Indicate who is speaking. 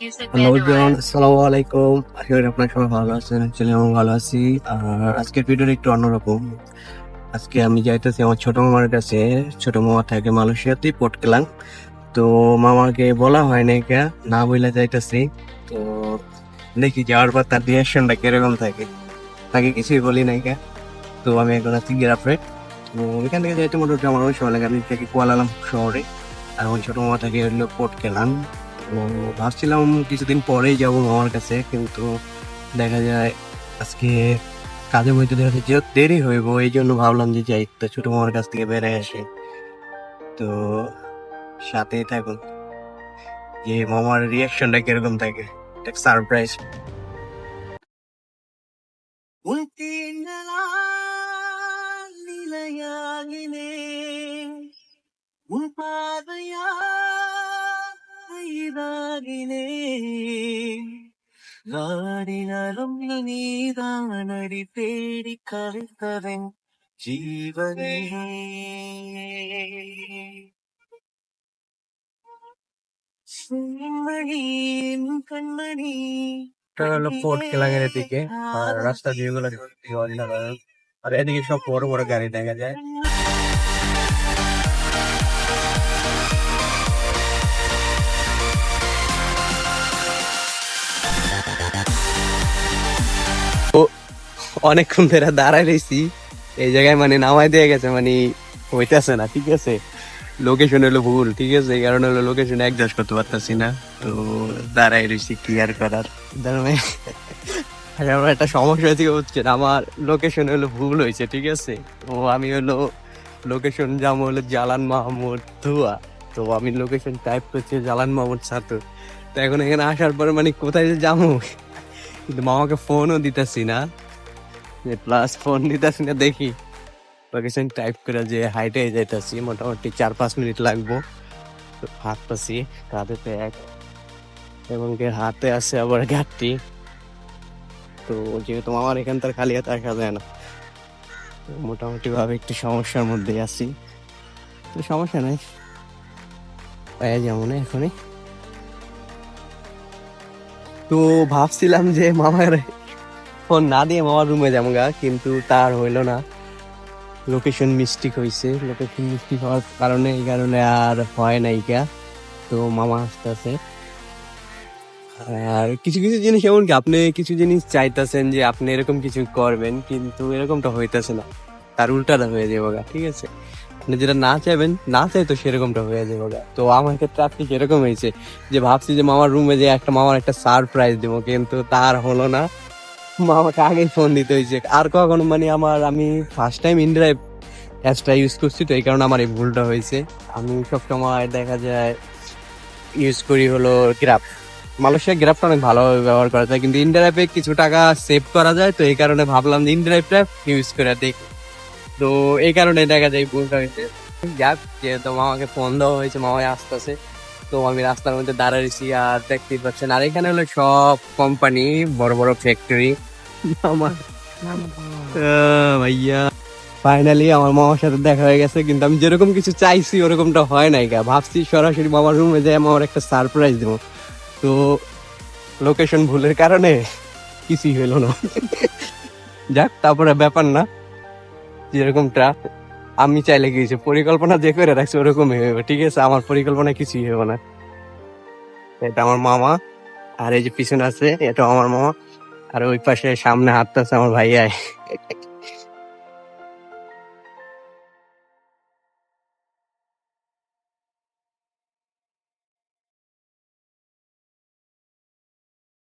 Speaker 1: লোকজন আসসালামু আলাইকুম আশা করি আপনার সবাই ভালো আছেন অ্যাকচুয়ালি আমি ভালো আছি আর আজকের ভিডিওটা একটু অন্যরকম আজকে আমি যাইতেছি আমার ছোট মামার কাছে ছোট মামা থাকে মালয়েশিয়াতে কেলাং তো মামাকে বলা হয় না কে না বইলে যাইতেছি তো দেখি যাওয়ার পর তার রিয়াকশনটা কীরকম থাকে তাকে কিছুই বলি নাই কে তো আমি এখন আছি গিরাফে তো এখান থেকে যাইতে মোটামুটি আমার ওই সময় লাগে আমি থাকি কুয়ালালাম শহরে আর ওই ছোট মামা থাকে হলো পোর্ট কেলাং তো ভাবছিলাম কিছুদিন পরেই যাব মামার কাছে কিন্তু দেখা যায় আজকে কাজে বইতে দেখা যাচ্ছে যে দেরি হইব এই জন্য ভাবলাম যে যাই তো ছোট মামার কাছ থেকে বেড়ে আসে তো সাথে থাকুন যে মামার রিয়াকশনটা কিরকম থাকে একটা সারপ্রাইজ உன் பார்வையா இதாகினேன் நாடினாலும் நீதான் அடி தேடி கழித்தவன் ஜீவனே செம்மணி கண்மணி এটা হলো পোর্ট কেলাঙের দিকে আর রাস্তা দিয়ে গুলো অসাধারণ আর এদিকে সব বড় বড় গাড়ি দেখা যায় অনেকক্ষণ ধরে দাঁড়ায় রয়েছি এই জায়গায় মানে নামাই দিয়ে গেছে মানে হইতেছে না ঠিক আছে? লোকেশন হলো ভুল ঠিক আছে? এই কারণে হলো লোকেশন অ্যাডজাস্ট করতে পারতেছি না। তো দাঁড়াই রয়েছি কি আর করার? দাঁড়াবে আমার একটা সমস্যা হয়েছে কি হচ্ছে না, আমার লোকেশন হলো ভুল হয়েছে ঠিক আছে? তো আমি হলো লোকেশন যাম হলো জালান মাহমুদ ধুয়া তো আমি লোকেশন টাইপ করছি জালান মাহমুদ ছাত্র তো এখন এখানে আসার পরে মানে কোথায় যে যাব? কিন্তু মামাকে ফোনও দিতেছি না। যে প্লাস ফোন দিতেছি না, দেখি। লোকেশন টাইপ করে যে হাইটে যাইতেছি, মোটামুটি চার পাঁচ মিনিট লাগবো। হাঁটতেছি কাঁধেতে এক এবং হাতে আছে আবার ঘাটতি। তো যেহেতু আমার এখান থেকে খালি হাতে আসা যায় না মোটামুটি ভাবে একটু সমস্যার মধ্যে আছি। তো সমস্যা নাই। পাওয়া যেমন এখনই। তো ভাবছিলাম যে মামার ফোন না দিয়ে মামার রুমে যাব গা, কিন্তু তার হইল না। লোকেশন মিস্টেক হয়েছে লোকেশন মিস্টেক হওয়ার কারণে এই কারণে আর হয় নাই গা। তো মামা আসতেছে। আর কিছু কিছু জিনিস এমন কি আপনি কিছু জিনিস চাইতেছেন যে আপনি এরকম কিছু করবেন, কিন্তু এরকমটা হইতেছে না। তার উল্টাটা হয়ে যাবে গা, ঠিক আছে? আপনি যেটা না চাইবেন, না চাই তো সেরকমটা হয়ে যাবে তো আমার ক্ষেত্রে আজকে সেরকম হয়েছে যে ভাবছি যে মামার রুমে যে একটা, মামার একটা সারপ্রাইজ দেবো, কিন্তু তার হলো না। মামাকে আগেই ফোন দিতে হয়েছে। আর কখনো মানে আমার আমি ফার্স্ট টাইম ইনড্রাইভ অ্যাপসটা ইউজ করছি তো, এই কারণে আমার এই ভুলটা হয়েছে। আমি সব সময় দেখা যায় ইউজ করি হলো গ্রাফ মালয়েশিয়া গ্রাফটা অনেক ভালোভাবে ব্যবহার করা যায়, কিন্তু ইনড্রাইভে কিছু টাকা সেভ করা যায় তো, এই কারণে ভাবলাম যে ইনড্রাইভটা ইউজ করে দেখি। তো এই কারণে দেখা যায় ভুলটা হয়েছে। যাক, যেহেতু মামাকে ফোন দেওয়া হয়েছে মামাই আসতেছে। তো আমি রাস্তার মধ্যে দাঁড়াইছি আর দেখতেই পাচ্ছেন। আর এখানে হলো সব কোম্পানি বড় বড় ফ্যাক্টরি ফাইনালি আমার মামার সাথে দেখা হয়ে গেছে, কিন্তু আমি যেরকম কিছু চাইছি ওরকমটা হয় নাই গা। ভাবছি সরাসরি মামার রুমে যাই আমার একটা সারপ্রাইজ দেবো। তো লোকেশন ভুলের কারণে কিছুই হলো না। যাক, তারপরে ব্যাপার না। যেরকমটা, আমি চাইলে গিয়েছি পরিকল্পনা যে করে রাখছি ওরকমই হবে ঠিক আছে? আমার পরিকল্পনা কিছুই হবে না। এটা আমার মামা, আর এই যে পিছনে আছে এটা আমার মামা। আর ওই পাশে সামনে হাঁটতেছে আমার ভাইয়া।